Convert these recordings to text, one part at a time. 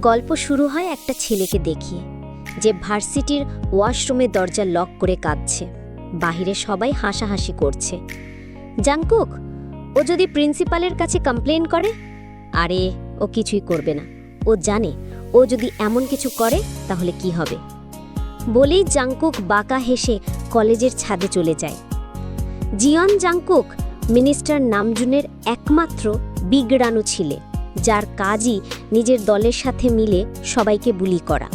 গল্প শুরু হয় একটা ছেলেকে দেখিয়ে, যে ভার্সিটির ওয়াশরুমে দরজা লক করে কাঁদছে। বাহিরে সবাই হাসাহাসি করছে। জাংকুক, ও যদি প্রিন্সিপালের কাছে কমপ্লেন করে? আরে, ও কিছুই করবে না। ও জানে, ও যদি এমন কিছু করে, তাহলে কি হবে? বলেই জাংকুক বাঁকা হেসে কলেজের ছাদে চলে যায়। জিয়ন জাংকুক, মিনিস্টার নামজুনের একমাত্র বিগড়ানো ছিলে। যার কাজই নিজের দলের সাথে মিলে সবাইকে বুলি করা।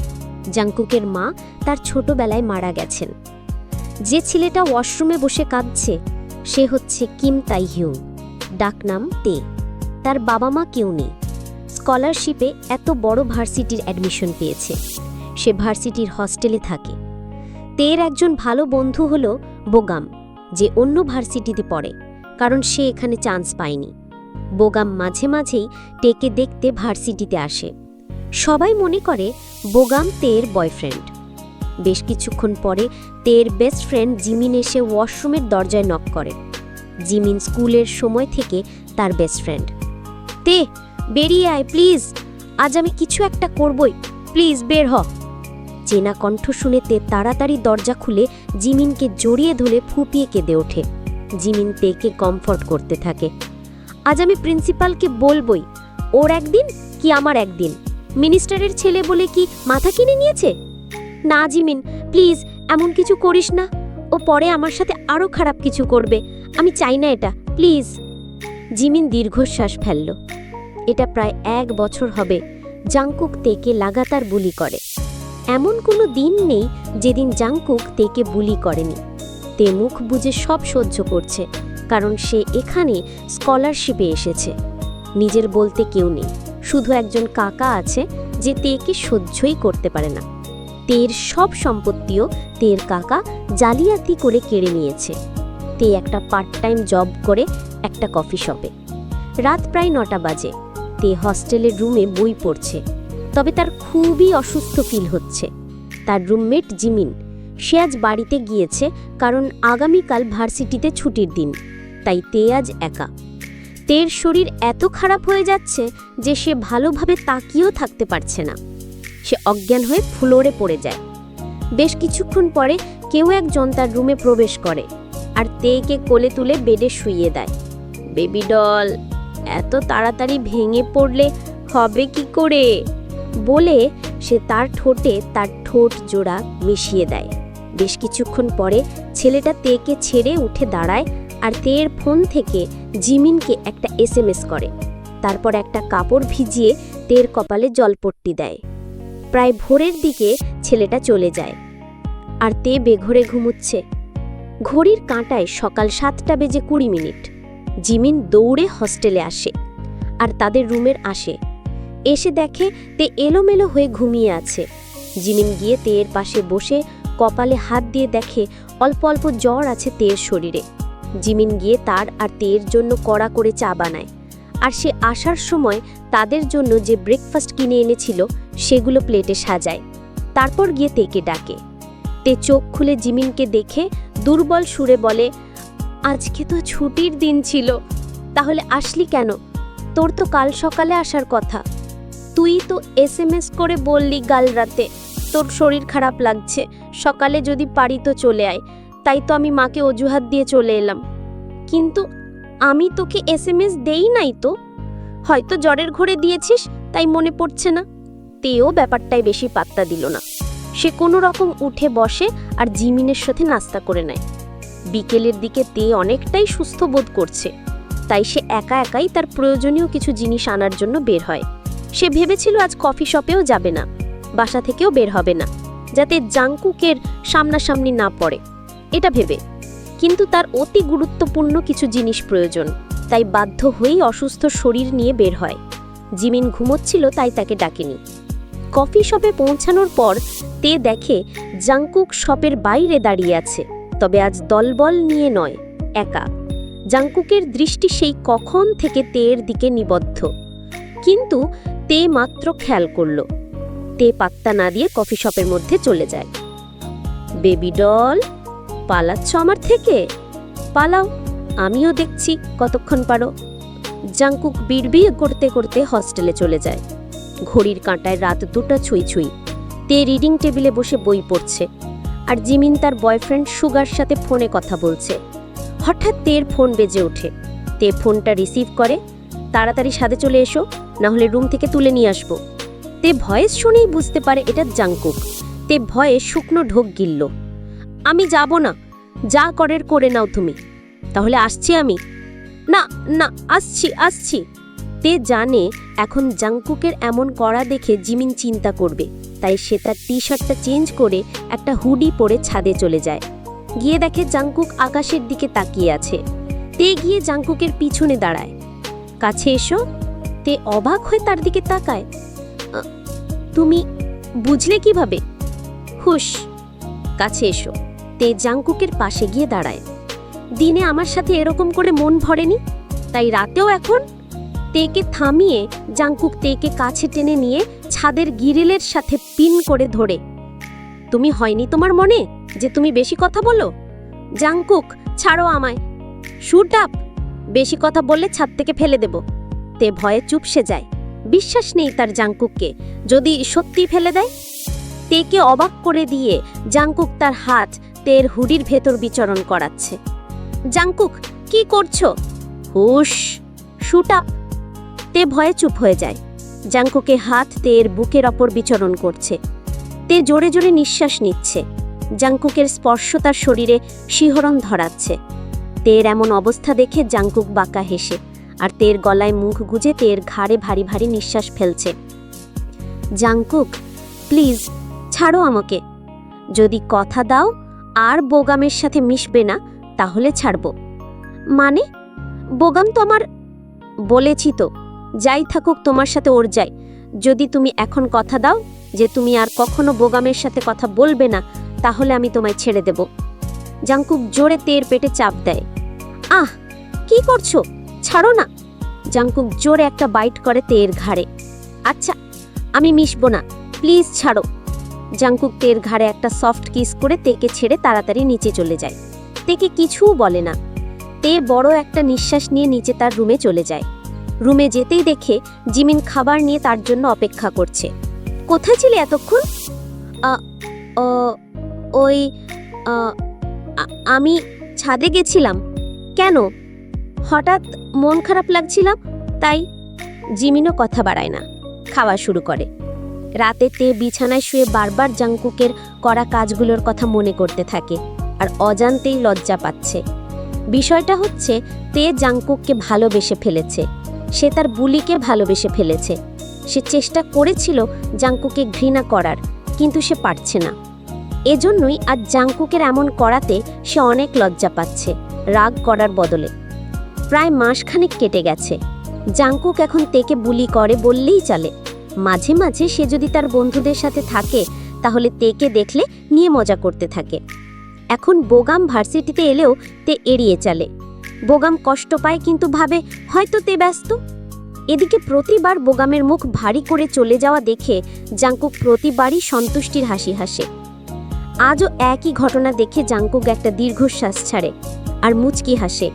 জাংকুকের মা তার ছোটবেলায় মারা গেছেন। যে ছেলেটা ওয়াশরুমে বসে কাঁদছে, সে হচ্ছে কিম তাই হিউং ডাকনাম তে। তার বাবা মা কেউ নেই। স্কলারশিপে এত বড় ভার্সিটির অ্যাডমিশন পেয়েছে। সে ভার্সিটির হস্টেলে থাকে। তের একজন ভালো বন্ধু হল বোগাম, যে অন্য ভার্সিটিতে পড়ে, কারণ সে এখানে চান্স পায়নি। বোগাম মাঝে মাঝেই টেকে দেখতে ভার্সিটিতে আসে। সবাই মনে করে বোগাম তের বয়ফ্রেন্ড। বেশ কিছুক্ষণ পরে তের বেস্ট ফ্রেন্ড জিমিন এসে ওয়াশরুমের দরজায় নক করে। জিমিন স্কুলের সময় থেকে তার বেস্ট ফ্রেন্ড। তে, বেরিয়ে আয়, প্লিজ। আজ আমি কিছু একটা করবই। প্লিজ, বের হ। চেনা কণ্ঠ শুনে তে তাড়াতাড়ি দরজা খুলে জিমিনকে জড়িয়ে ধরে ফুপিয়ে কেঁদে ওঠে। জিমিন তেকে কমফর্ট করতে থাকে। আজ আমি প্রিন্সিপালকে বলবই, ওর একদিন কি আমার একদিন। মিনিস্টারের ছেলে বলে কি মাথা কিনে নিয়েছে? না জিমিন, প্লিজ এমন কিছু করিস না। ও পরে আমার সাথে আরও খারাপ কিছু করবে। আমি চাই না এটা, প্লিজ। জিমিন দীর্ঘশ্বাস ফেলল। এটা প্রায় এক বছর হবে, জাংকুক তেকে লাগাতার বুলি করে। এমন কোনো দিন নেই যেদিন জাংকুক তেকে বুলি করেনি। তে মুখ বুজে সব সহ্য করছে। কারণ সে এখানে স্কলারশিপে এসেছে। নিজের বলতে কেউ নেই। শুধু একজন কাকা আছে যে তেকে সহ্যই করতে পারে না। তের সব সম্পত্তিও তের কাকা জালিয়াতি করে কেড়ে নিয়েছে। তে একটা পার্ট টাইম জব করে একটা কফি শপে রাত প্রায় নটা বাজে। তে হস্টেলের রুমে বই পড়ছে। তবে তার খুবই অসুস্থ ফিল হচ্ছে। তার রুমমেট জিমিন। সে আজ বাড়িতে গিয়েছে কারণ আগামীকাল ভার্সিটিতে ছুটির দিন। তাই তে আজ একা। তের শরীর এত খারাপ হয়ে যাচ্ছে যে সে ভালোভাবে তাকিয়েও থাকতে পারছে না। সে অজ্ঞান হয়ে ফ্লোরে পড়ে যায়। বেশ কিছুক্ষণ পরে কেউ একজন তার রুমে প্রবেশ করে আর তেকে কোলে তুলে বেডে শুইয়ে দেয়। বেবি ডল, এত তাড়াতাড়ি ভেঙে পড়লে হবে কি করে? বলে সে তার ঠোঁটে তার ঠোঁট জোড়া মিশিয়ে দেয়। বেশ কিছুক্ষণ পরে ছেলেটা তেকে ছেড়ে উঠে দাঁড়ায় আর তের ফোন থেকে জিমিনকে একটা এসএমএস করে। তারপর একটা কাপড় ভিজিয়ে তের কপালে জলপট্টি দেয়। প্রায় ভোরের দিকে ছেলেটা চলে যায়। আর তে বেঘরে ঘুমুচ্ছে। ঘড়ির কাঁটায় সকাল সাতটা বেজে কুড়ি মিনিট। জিমিন দৌড়ে হস্টেলে আসে আর তাদের রুমের আসে। এসে দেখে তে এলোমেলো হয়ে ঘুমিয়ে আছে। জিমিন গিয়ে তেয়ের পাশে বসে কপালে হাত দিয়ে দেখে অল্প অল্প জ্বর আছে তেয়ের শরীরে। জিমিন গিয়ে তার আর তেয়ের জন্য কড়া করে চা বানায়। আর সে আসার সময় তাদের জন্য যে ব্রেকফাস্ট কিনে এনেছিল, সেগুলো প্লেটে সাজায়। তারপর গিয়ে তেকে ডাকে। তে চোখ খুলে জিমিনকে দেখে দুর্বল সুরে বলে, আজকে তো ছুটির দিন ছিল, তাহলে আসলি কেন? তোর তো কাল সকালে আসার কথা। তুই তো এস এম এস করে বললি গাল রাতে, তোর শরীর খারাপ লাগছে, সকালে যদি পারি তো চলে আয়। তাই তো আমি মাকে অজুহাত দিয়ে চলে এলাম। কিন্তু আমি তোকে এসএমএস দেই নাই তো? হয়তো জ্বরের ঘরে দিয়েছিস, তাই মনে পড়ছে না। তেও ব্যাপারটাই বেশি পাত্তা দিল না। সে কোনো রকম উঠে বসে আর জিমিনের সাথে নাস্তা করে নেয়। বিকেলের দিকে তে অনেকটাই সুস্থ বোধ করছে। তাই সে একা একাই তার প্রয়োজনীয় কিছু জিনিস আনার জন্য বের হয়। সে ভেবেছিল আজ কফি শপেও যাবে না, বাসা থেকেও বের হবে না, যাতে জাংকুকের সামনাসামনি না পড়ে। এটা ভেবে। কিন্তু তার অতি গুরুত্বপূর্ণ কিছু জিনিস প্রয়োজন, তাই বাধ্য হয়েই অসুস্থ শরীর নিয়ে বের হয়। জিমিন ঘুমোচ্ছিল, তাই তাকে ডাকেনি। কফি শপে পৌঁছানোর পর তে দেখে জাংকুক শপের বাইরে দাঁড়িয়ে আছে, তবে আজ দলবল নিয়ে নয়, একা। জাংকুকের দৃষ্টি সেই কখন থেকে তের দিকে নিবদ্ধ। কিন্তু তে মাত্র খেয়াল করল, তে পাত্তা না দিয়ে কফি শপের মধ্যে চলে যায়। বেবি ডল পালাচ্ছ আমার থেকে? পালাও, আমিও দেখছি, কতক্ষণ পারো। জাংকুক বিড়বিড় করতে করতে হস্টেলে চলে যায়। ঘড়ির কাঁটায় রাত দুটা ছুঁই ছুঁই। তে রিডিং টেবিলে বসে বই পড়ছে। আর জিমিন তার বয়ফ্রেন্ড সুগার সাথে ফোনে কথা বলছে। হঠাৎ তের ফোন বেজে ওঠে। তে ফোনটা রিসিভ করে, তাড়াতাড়ি সাথে চলে এসো, না হলে রুম থেকে তুলে নিয়ে আসব। তে ভয়েস শুনেই বুঝতে পারে এটা জাংকুক। তে ভয়ে শুকনো ঢোক গিলল। আমি যাব না। যা করের করে নাও তুমি। তাহলে আসছি আমি। না না, আসছি আসছি। তে জানে এখন জাংকুকের এমন করা দেখে জিমিন চিন্তা করবে। তাই সে তার টি শার্টটা চেঞ্জ করে একটা হুডি পরে ছাদে চলে যায়। গিয়ে দেখে জাংকুক আকাশের দিকে তাকিয়ে আছে। তে গিয়ে জাংকুকের পিছনে দাঁড়ায়। কাছে এসো। তে অবাক হয়ে তার দিকে তাকায়। তুমি বুঝলে কীভাবে? হুশ, কাছে এসো। তে জাংকুকের পাশে গিয়ে দাঁড়ায়। দিনে আমার সাথে এরকম করে মন ভরেনি? তাই রাতেও এখন তেকে থামিয়ে জাংকুক তেকে কাছে টেনে নিয়ে ছাদের গিরিলের সাথে পিন করে ধরে। তুমি হয়নি তোমার মনে যে তুমি বেশি কথা বলো? জাংকুক, ছাড়ো আমায়। Shut up. বেশি কথা বললে ছাদ থেকে ফেলে দেব। তে ভয়ে চুপসে যায়। বিশ্বাস নেই তার জাংকুককে। যদি সত্যি ফেলে দেয়? তেকে অবাক করে দিয়ে জাংকুক তার হাত তের হুডির ভেতর বিচরণ করাচ্ছে। জাংকুক, কি করছ? হুশ, শুট তে ভয়ে চুপ হয়ে যায়। জাংকুকে হাত তের বুকের ওপর বিচরণ করছে। তে জোরে জোরে নিঃশ্বাস নিচ্ছে। জাংকুকের স্পর্শ তার শরীরে শিহরণ ধরাচ্ছে। তের এমন অবস্থা দেখে জাংকুক বাঁকা হেসে, আর তের গলায় মুখ গুজে তের ঘাড়ে ভারী ভারী নিঃশ্বাস ফেলছে। জাংকুক, প্লিজ, ছাড়ো আমাকে। যদি কথা দাও আর বোগামের সাথে মিশবে না, তাহলে ছাড়ব। মানে? বোগাম তো আমার বলেছি তো, যাই থাকুক তোমার সাথে ওর যাই। যদি তুমি এখন কথা দাও যে তুমি আর কখনো বোগামের সাথে কথা বলবে না, তাহলে আমি তোমায় ছেড়ে দেব। জাংকুক জোরে তের পেটে চাপ দেয়। আহ, কি করছ? ছাড়ো না। জাংকুক জোরে একটা বাইট করে তের ঘাড়ে। আচ্ছা আমি মিশবো না। প্লিজ ছাড়ো। জাংকুক তের ঘাড়ে একটা সফট কিস করে তেকে ছেড়ে তাড়াতাড়ি নিচে চলে যায়। তেকে কিছুও বলে না। তে বড় একটা নিঃশ্বাস নিয়ে নিচে তার রুমে চলে যায়। রুমে যেতেই দেখে জিমিন খাবার নিয়ে তার জন্য অপেক্ষা করছে। কোথায় ছিলে এতক্ষণ? ওই আমি ছাদে গেছিলাম। কেন? হঠাৎ মন খারাপ লাগছিলাম তাই জিমিনও কথা বাড়ায় না। খাওয়া শুরু করে। রাতে তে বিছানায় শুয়ে বারবার জাংকুকের করা কাজগুলোর কথা মনে করতে থাকে আর অজান্তেই লজ্জা পাচ্ছে। বিষয়টা হচ্ছে, তে জাংকুককে ভালোবেসে ফেলেছে। সে তার বুলিকে ভালোবেসে ফেলেছে। সে চেষ্টা করেছিল জাংকুকে ঘৃণা করার, কিন্তু সে পারছে না। এজন্যই আজ জাংকুকের এমন করাতে সে অনেক লজ্জা পাচ্ছে, রাগ করার বদলে। প্রায় মাসখানেক কেটে গেছে। জাংকুক এখন তেকে বুলি করে বললেই চলে। মাঝে মাঝে সে যদি তার বন্ধুদের সাথে থাকে, তাহলে তেকে দেখলে নিয়ে মজা করতে থাকে। এখন বোগাম ভার্সিটিতে এলেও তে এড়িয়ে চলে। বোগাম কষ্ট পায় কিন্তু ভাবে, হয়তো তে ব্যস্ত? এদিকে প্রতিবার বোগামের মুখ ভারী করে চলে যাওয়া দেখে জাংকুক প্রতিবারই সন্তুষ্টির হাসি হাসে। আজও একই ঘটনা দেখে জাংকুক একটা দীর্ঘশ্বাস ছাড়ে আর মুচকি হাসে।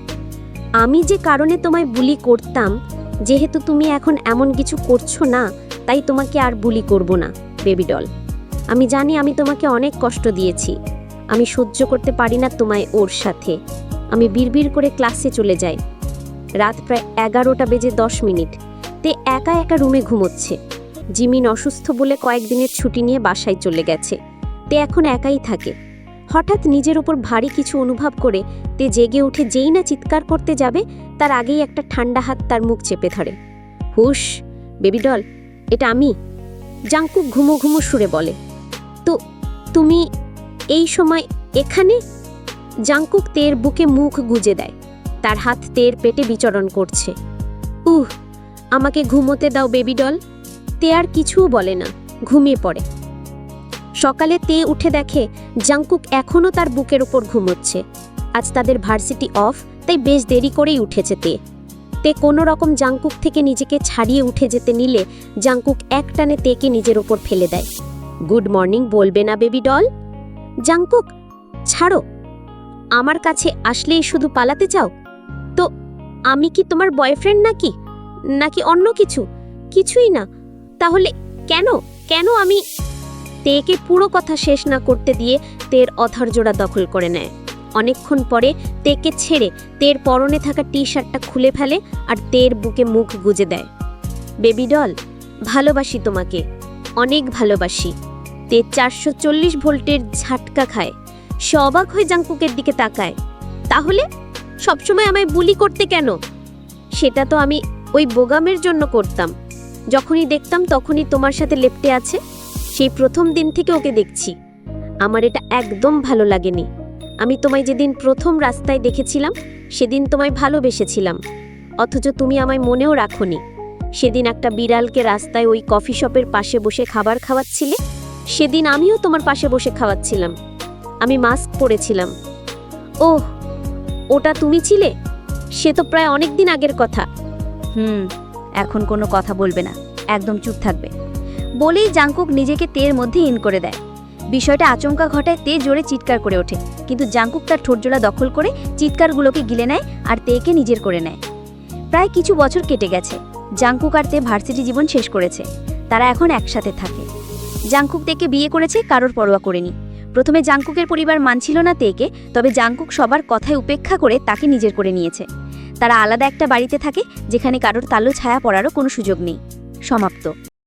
আমি যে কারণে তোমায় বুলি করতাম, যেহেতু তুমি এখন এমন কিছু করছ না তাই তোমাকে আর বুলি করব না, বেবি ডল। আমি জানি আমি তোমাকে অনেক কষ্ট দিয়েছি। আমি সহ্য করতে পারি না তোমায় ওর সাথে। আমি বিড়বিড় করে ক্লাসে চলে যাই। রাত প্রায় এগারোটা বেজে দশ মিনিট। তে একা একা রুমে ঘুমোচ্ছে। জিমিন অসুস্থ বলে কয়েকদিনের ছুটি নিয়ে বাসায় চলে গেছে। তে এখন একাই থাকে। হঠাৎ নিজের ওপর ভারী কিছু অনুভব করে তে জেগে উঠে যেই না চিৎকার করতে যাবে, তার আগেই একটা ঠান্ডা হাত তার মুখ চেপে ধরে। হুশ, বেবি ডল এটা আমি? জাংকুক ঘুমো ঘুমো সুরে বলে। তো তুমি এই সময় এখানে? জাংকুক তের বুকে মুখ গুজে দেয়। তার হাত তের পেটে বিচরণ করছে। উহ, আমাকে ঘুমোতে দাও বেবি ডল। তে আর কিছুও বলে না, ঘুমিয়ে পড়ে। সকালে তে উঠে দেখে জাংকুক এখনও তার বুকের ওপর ঘুমোচ্ছে। আজ তাদের ভার্সিটি অফ, তাই বেশ দেরি করেই উঠেছে তে। তে কোনো রকম জাংকুক থেকে নিজেকে ছাড়িয়ে উঠে যেতে নিলে জাংকুক এক টানে তেকে নিজের ওপর ফেলে দেয়। গুড মর্নিং, বলবে না বেবি ডল। জাংকুক, ছাড়ো। আমার কাছে আসলেই শুধু পালাতে চাও? তো আমি কি তোমার বয়ফ্রেন্ড নাকি? নাকি অন্য কিছু? কিছুই না। তাহলে কেন? কেন আমি? তেকে পুরো কথা শেষ না করতে দিয়ে তের অথর জোড়া দখল করে নেয়। অনেকক্ষণ পরে তেকে ছেড়ে তের পরনে থাকা টি শার্টটা খুলে ফেলে আর তের বুকে মুখ গুজে দেয়। বেবি ডল, ভালোবাসি তোমাকে, অনেক ভালোবাসি। তে চারশো চল্লিশ ভোল্টের ঝাটকা খায়, সে অবাক হয়ে জাংকুকের দিকে তাকায়। তাহলে, সবসময় আমায় বুলি করতে কেন? সেটা তো আমি ওই বোগামের জন্য করতাম। যখনই দেখতাম তখনই তোমার সাথে লেপটে আছে। সেই প্রথম দিন থেকে ওকে দেখছি। আমার এটা একদম ভালো লাগেনি। আমি তোমায় যেদিন প্রথম রাস্তায় দেখেছিলাম, সেদিন তোমায় ভালোবেসেছিলাম। অথচ তুমি আমায় মনেও রাখোনি। সেদিন একটা বিড়ালকে রাস্তায় ওই কফি শপের পাশে বসে খাবার খাওয়াচ্ছিলে, সেদিন আমিও তোমার পাশে বসে খাওয়াচ্ছিলাম। আমি মাস্ক পরেছিলাম। ওহ, ওটা তুমি ছিলে? সে তো প্রায় অনেক দিন আগের কথা। হুম, এখন কোনো কথা বলবে না। একদম চুপ থাকবে। বলেই জাংকুক নিজেকে তের মধ্যে ইন করে দেয়। বিষয়টা আচমকা ঘটায় তে জোরে চিৎকার করে ওঠে। কিন্তু জাংকুক তার ঠোঁটজোড়া দখল করে চিৎকারগুলোকে গিলে নেয় আর তেকে নিজের করে নেয়। প্রায় কিছু বছর কেটে গেছে। জাংকুক আর তে ভার্সিটি জীবন শেষ করেছে। তারা এখন একসাথে থাকে। জাংকুক তেকে বিয়ে করেছে কারোর পরোয়া করেনি। প্রথমে জাংকুকের পরিবার মানছিল না তেকে, তবে জাংকুক সবার কথায় উপেক্ষা করে তাকে নিজের করে নিয়েছে। তারা আলাদা একটা বাড়িতে থাকে, যেখানে কারোর তালো ছায়া পড়ারও কোনো সুযোগ নেই। সমাপ্ত।